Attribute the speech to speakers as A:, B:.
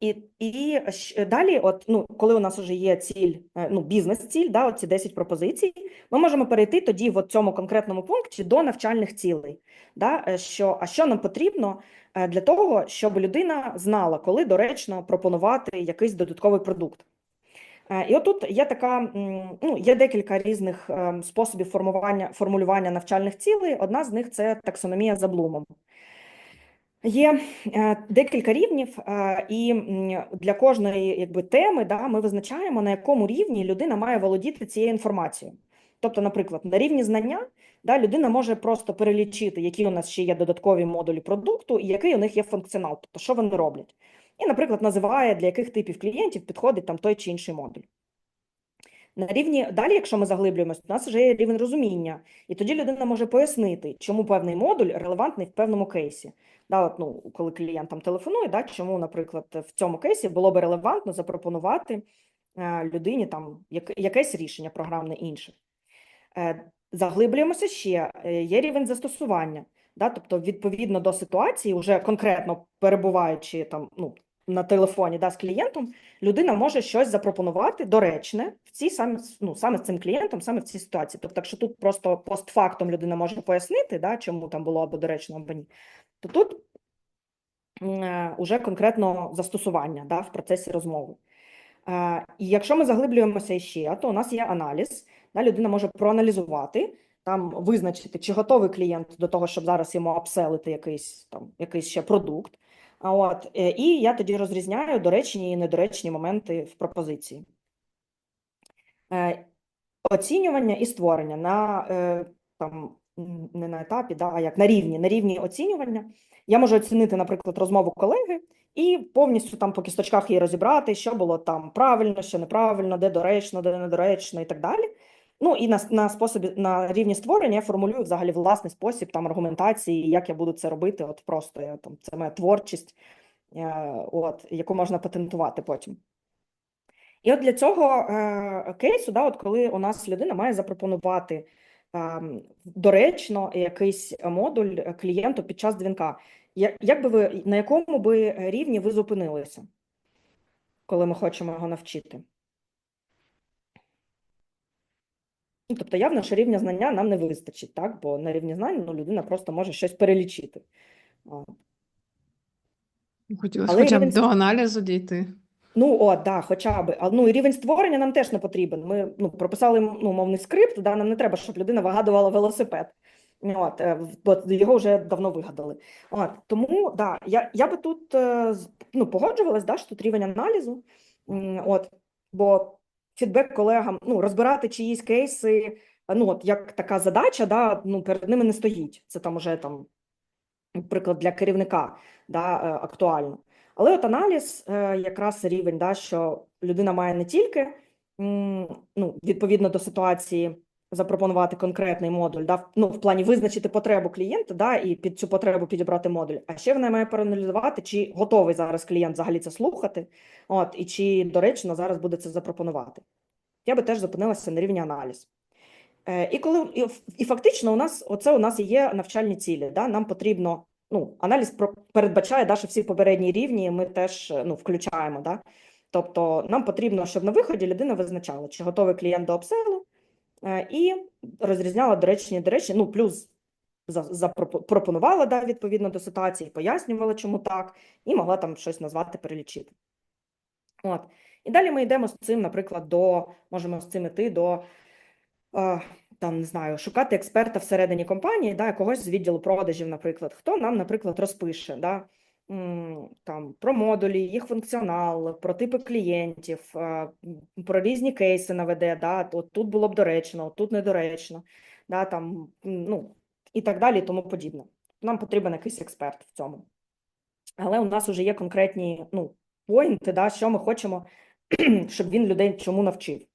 A: І, і далі, от, ну, коли у нас вже є ціль, е, ну, бізнес-ціль, да, ці 10 пропозицій, ми можемо перейти тоді в цьому конкретному пункті до навчальних цілей. Да, е, що, а що нам потрібно е, для того, щоб людина знала, коли доречно пропонувати якийсь додатковий продукт. І отут є така, ну, є декілька різних способів формування, формулювання навчальних цілей. Одна з них це таксономія за Блумом. Є е, декілька рівнів, е, і для кожної якби, теми да, ми визначаємо, на якому рівні людина має володіти цією інформацією. Тобто, наприклад, на рівні знання да, людина може просто перелічити, які у нас ще є додаткові модулі продукту і який у них є функціонал, тобто що вони роблять. І, наприклад, називає, для яких типів клієнтів підходить там той чи інший модуль. На рівні далі, якщо ми заглиблюємось, у нас вже є рівень розуміння, і тоді людина може пояснити, чому певний модуль релевантний в певному кейсі. Да, от, ну, коли клієнт там телефонує, да, чому, наприклад, в цьому кейсі було би релевантно запропонувати е, людині там як, якесь рішення програмне інше. Е, заглиблюємося ще, е, є рівень застосування. Да, тобто, відповідно до ситуації, вже конкретно перебуваючи там, ну, на телефоні да, з клієнтом, людина може щось запропонувати доречне в цій саме, ну, саме з цим клієнтом, саме в цій ситуації. Тобто, якщо тут просто постфактом людина може пояснити, да, чому там було або доречно, або ні, то тут е, уже конкретно застосування да, в процесі розмови. Е, І якщо ми заглиблюємося ще, то у нас є аналіз. Да, людина може проаналізувати, там визначити, чи готовий клієнт до того, щоб зараз йому апселити якийсь там якийсь ще продукт. От е, і я тоді розрізняю доречні і недоречні моменти в пропозиції. Е, Оцінювання і створення на е, там не на етапі, да, а як на рівні, на рівні оцінювання. Я можу оцінити, наприклад, розмову колеги і повністю там по кісточках її розібрати, що було там правильно, що неправильно, де доречно, де недоречно і так далі. Ну і на, на способі на рівні створення я формулюю взагалі власний спосіб там аргументації, як я буду це робити. От просто я там це моя творчість, е, от яку можна патентувати потім. І от для цього е, кейсу, да, от коли у нас людина має запропонувати е, доречно якийсь модуль клієнту під час дзвінка, я- як би ви на якому би рівні ви зупинилися, коли ми хочемо його навчити? Ну, тобто явно, що рівня знання нам не вистачить, так? Бо на рівні знань ну, людина просто може щось перелічити.
B: Хотілося
A: Але
B: хоча б
A: рівень
B: до аналізу дійти.
A: Ну, от, да, хоча б. А, ну, і рівень створення нам теж не потрібен. Ми ну, прописали ну, мовний скрипт, да, нам не треба, щоб людина вигадувала велосипед. От, е, от, його вже давно вигадали. От, тому да, я, я би тут е, ну, погоджувалась, да, що тут рівень аналізу. От, бо фідбек колегам, ну, розбирати чиїсь кейси, ну, от, як така задача, да, ну, перед ними не стоїть. Це там уже там, наприклад, для керівника да, е, актуально. Але от аналіз е, якраз рівень, да, що людина має не тільки ну, відповідно до ситуації запропонувати конкретний модуль, да, ну, в плані визначити потребу клієнта, да, і під цю потребу підібрати модуль. А ще вона має проаналізувати, чи готовий зараз клієнт взагалі це слухати, от, і чи доречно зараз буде це запропонувати. Я би теж зупинилася на рівні аналіз. Е, І коли і, і фактично у нас оце у нас і є навчальні цілі. Да? Нам потрібно ну, аналіз передбачає, да, що всі попередні рівні ми теж ну, включаємо. Да? Тобто нам потрібно, щоб на виході людина визначала, чи готовий клієнт до обселу, і розрізняла доречні і доречні, ну плюс за- запропо- да, відповідно до ситуації, пояснювала, чому так, і могла там щось назвати, перелічити. От. І далі ми йдемо з цим, наприклад, до можемо з цим іти до е, там не знаю, шукати експерта всередині компанії, да, когось з відділу продажів, наприклад, хто нам, наприклад, розпише да, там, про модулі, їх функціонал, про типи клієнтів, е, про різні кейси наведе, да, от тут було б доречно, от тут недоречно, да, там, ну, і так далі, і тому подібне. Нам потрібен якийсь експерт в цьому. Але у нас вже є конкретні ну, поінти, да, що ми хочемо, щоб він людей чому навчив.